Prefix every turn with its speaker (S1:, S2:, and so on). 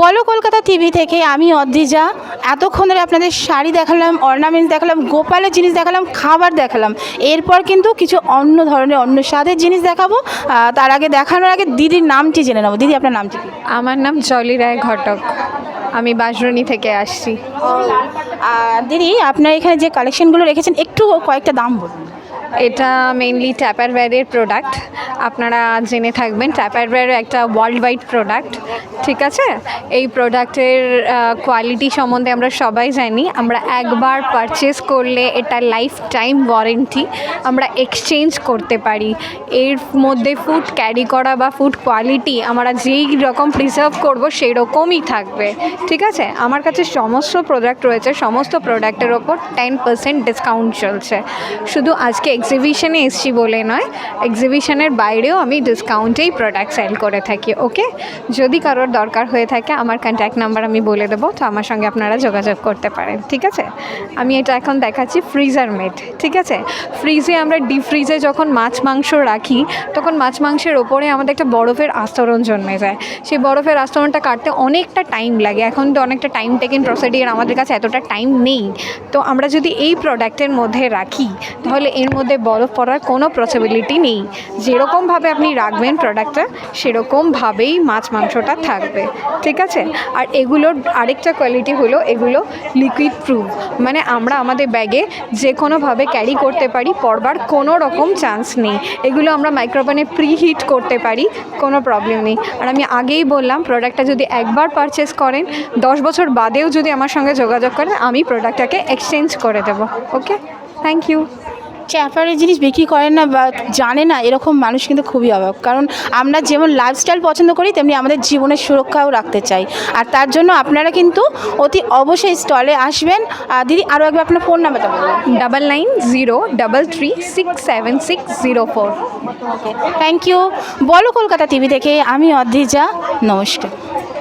S1: বলো কলকাতা টিভি থেকে আমি অদ্রিজা। এতক্ষণ ধরে আপনাদের শাড়ি দেখালাম অর্নামেন্টস দেখালাম গোপালের জিনিস দেখালাম খাবার দেখালাম। এরপর কিন্তু কিছু অন্য ধরনের অন্য স্বাদের জিনিস দেখাবো। তার আগে দেখানোর আগে দিদির নামটি জেনে নেব। দিদি আপনার নামটি কি?
S2: আমার নাম জলি রায় ঘটক। আমি বাঁশরণী থেকে আসছি।
S1: আর দিদি আপনার এখানে যে কালেকশনগুলো রেখেছেন একটু কয়েকটা দাম বলুন।
S2: এটা মেইনলি ট্যাপারওয়্যারের প্রোডাক্ট আপনারা জেনে থাকবেন ট্যাপারওয়্যার একটা ওয়ার্ল্ড ওয়াইড প্রোডাক্ট ঠিক আছে? এই প্রোডাক্টের কোয়ালিটি সম্বন্ধে আমরা সবাই জানি। আমরা একবার পারচেস করলে এটা লাইফ টাইম ওয়ারেন্টি আমরা এক্সচেঞ্জ করতে পারি। এর মধ্যে ফুড ক্যারি করা বা ফুড কোয়ালিটি আমরা যেই রকম প্রিজার্ভ করব সেই রকমই থাকবে। ঠিক আছে? আমার কাছে সমস্ত প্রোডাক্ট রয়েছে, সমস্ত প্রোডাক্টের ওপর টেন পার্সেন্ট ডিসকাউন্ট চলছে। শুধু আজকে এক্সিবিশনে এসছি বলে নয় এক্সিবিশনের বাইরেও আমি ডিসকাউন্টেই প্রোডাক্ট সেল করে থাকি ওকে যদি কারোর দরকার হয়ে থাকে, আমার কন্ট্যাক্ট নাম্বার আমি বলে দেবো, তো আমার সঙ্গে আপনারা যোগাযোগ করতে পারেন, ঠিক আছে? আমি এটা এখন দেখাচ্ছি ফ্রিজার মেড ঠিক আছে? ফ্রিজে আমরা ডিপ ফ্রিজে যখন মাছ, মাংস রাখি, তখন মাছ, মাংসের ওপরে আমাদের একটা বরফের আস্তরণ জন্মে যায়। সেই বরফের আস্তরণটা কাটতে অনেকটা টাইম লাগে, এখন তো অনেকটা টাইম টেকেন প্রসিডিওর আমাদের কাছে এতটা টাইম নেই। তো আমরা যদি এই প্রোডাক্টের মধ্যে রাখি তাহলে এর মধ্যে বরফ পড়ার কোনো পসিবিলিটি নেই। যেরকমভাবে আপনি রাখবেন প্রোডাক্টটা সেরকমভাবেই মাছ মাংসটা থাকবে। ঠিক আছে? আর এগুলোর আরেকটা কোয়ালিটি হলো এগুলো লিকুইড প্রুফ মানে আমরা আমাদের ব্যাগে যে কোনোভাবে ক্যারি করতে পারি, পড়বার কোনো রকম চান্স নেই। এগুলো আমরা মাইক্রোওভেনে প্রি হিট করতে পারি, কোনো প্রবলেম নেই। আর আমি আগেই বললাম প্রোডাক্টটা যদি একবার পারচেস করেন, দশ বছর বাদেও যদি আমার সঙ্গে যোগাযোগ করেন, আমি প্রোডাক্টটাকে এক্সচেঞ্জ করে দেবো। ওকে থ্যাংক ইউ
S1: চ্যাপারের জিনিস বিক্রি করেন না বা জানে না এরকম মানুষ কিন্তু খুবই অভাব। কারণ আমরা যেমন লাইফস্টাইল পছন্দ করি তেমনি আমাদের জীবনের সুরক্ষাও রাখতে চাই। আর তার জন্য আপনারা কিন্তু অতি অবশ্যই স্টলে আসবেন। আর দিদি আরও একবার আপনার ফোন নাম্বারটা বলুন।
S2: Double nine zero double three six seven six zero four
S1: okay thank you বলো কলকাতা টিভি থেকে আমি অদ্রিজা নমস্কার।